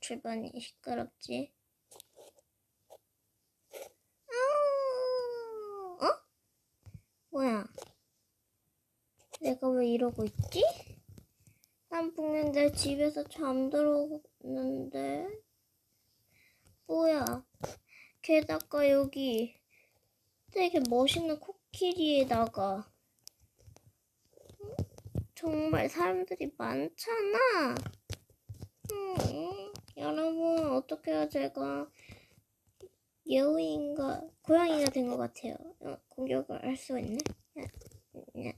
주변이 시끄럽지? 아우, 어? 뭐야? 내가 왜 이러고 있지? 난 분명 내 집에서 잠들었는데 뭐야? 게다가 여기 되게 멋있는 코끼리에다가 정말 사람들이 많잖아. 음, 여러분 어떻게 제가 여우인가 고양이가 된 것 같아요. 어, 공격을 할 수 있네. 예.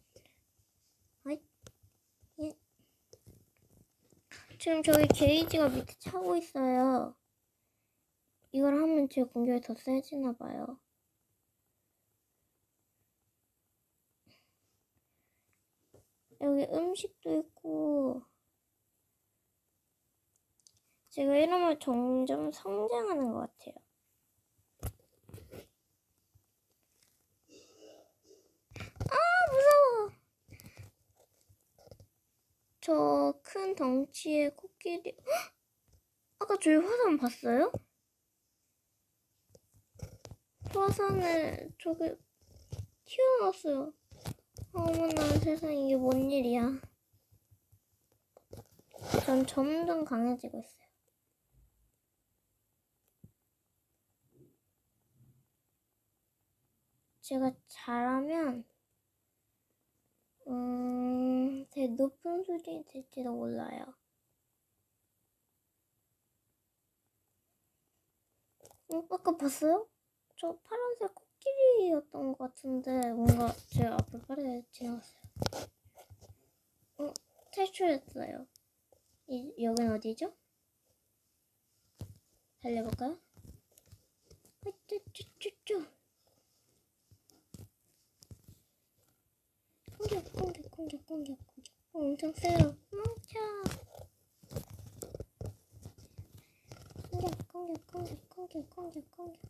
지금 저기 게이지가 밑에 차고 있어요. 이걸 하면 제 공격이 더 세지나 봐요. 여기 음식도 있고 제가 이러면 점점 성장하는 것 같아요. 아 무서워. 저 큰 덩치의 코끼리. 헉! 아까 저희 화산 봤어요? 화산을 저기 튀어나왔어요. 어머나 세상 이게 뭔 일이야. 전 점점 강해지고 있어요. 제가 잘하면 음, 되게 높은 수준이 될지도 몰라요. 어, 아까 봤어요? 저 파란색 코끼리였던 것 같은데 뭔가 제 앞을 빠르게 지나갔어요. 어, 탈출했어요. 이, 여긴 어디죠? 달려볼까요? 아, 쭈쭈쭈쭈. 공격, 공격, 공격, 엄청 세요. 멈춰. 공격, 공격, 공격, 공격, 공격, 공격.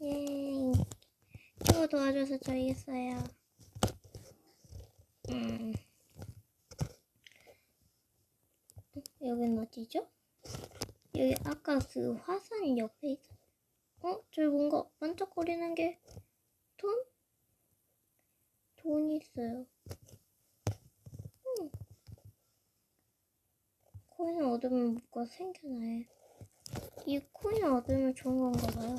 예. 이거 도와줘서 저 이겼어요. 음. 여긴 어디죠? 여기 아까 그 화산 옆에 있... 어? 저기 뭔가 반짝거리는 게 돈? 돈이 있어요. 음. 코인 얻으면 뭐가 생겨나요. 이 코인 얻으면 좋은 건가 봐요.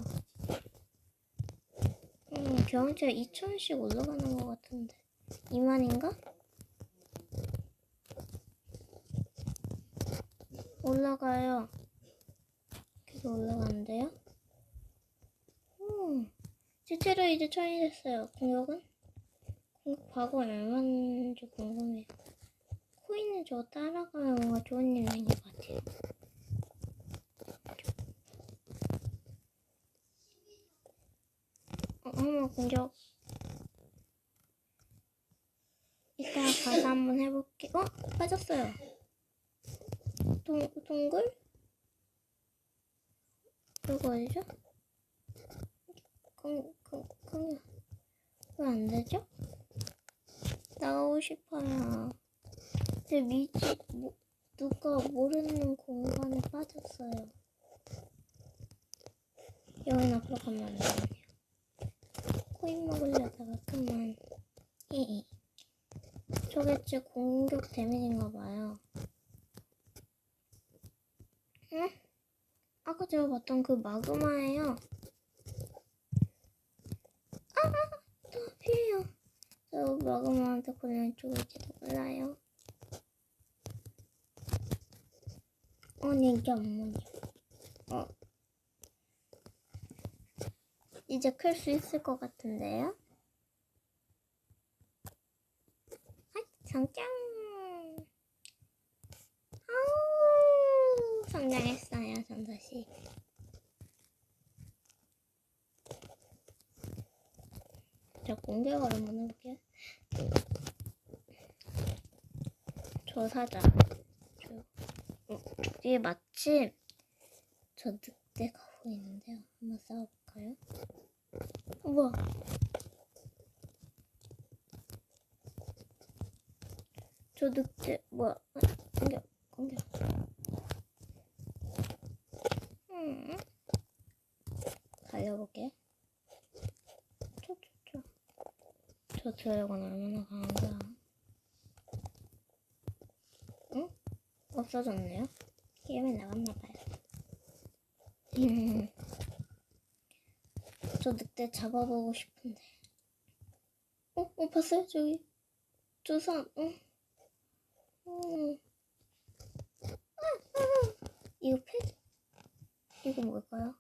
음, 경험치가 2천씩 올라가는 것 같은데. 2만인가? 올라가요. 계속 올라가는데요? 음, 실제로 이제 천이 됐어요. 공격은? 공격 과거는 얼마인지 궁금해요. 코인을 저 따라가면 뭔가 좋은 일 생길 것 같아요. 어, 한번 공격. 이따 가서 한번 해볼게. 어? 빠졌어요. 동, 동굴? 이거 어디죠? 공, 공, 공, 왜안 되죠? 나가고 싶어요. 제 미지, 뭐, 누가 모르는 공간에 빠졌어요. 여긴 앞으로 가면 안 되네요. 코인 먹으려다가 그만. 히히. 저게 제 공격 데미지인가 봐요. 응? 아까 제가 봤던 그 마그마예요. 아, 또 피해요. 저 마그마한테 걸리면 죽을지도 몰라요. 이게 안 맞아. 어. 이제 클 수 있을 것 같은데요? 아, 성장. 아우, 성장했어요, 전다 시. 자, 공격을 한번 해볼게요. 저 사자. 저, 어, 뒤에 마침 저 늑대 가고 있는데요. 한번 싸워볼까요? 우와. 저 늑대 뭐야? 아, 공격 공격. 음. 달려볼게. 저 드래곤 얼마나 강한 거야? 응? 없어졌네요. 게임에 나갔나봐요. 음. 저 늑대 잡아보고 싶은데. 어? 어, 봤어요? 저기. 저 산, 어? 음. 아, 아. 이거 패드? 이거 뭘까요?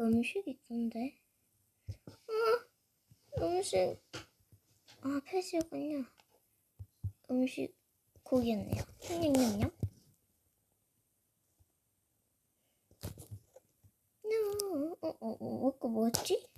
음식 있던데. 아, 음식. 아, 패스였군요. 음식, 고기였네요. 냠냠냠. 어, 어, 어, 어, 그 뭐였지?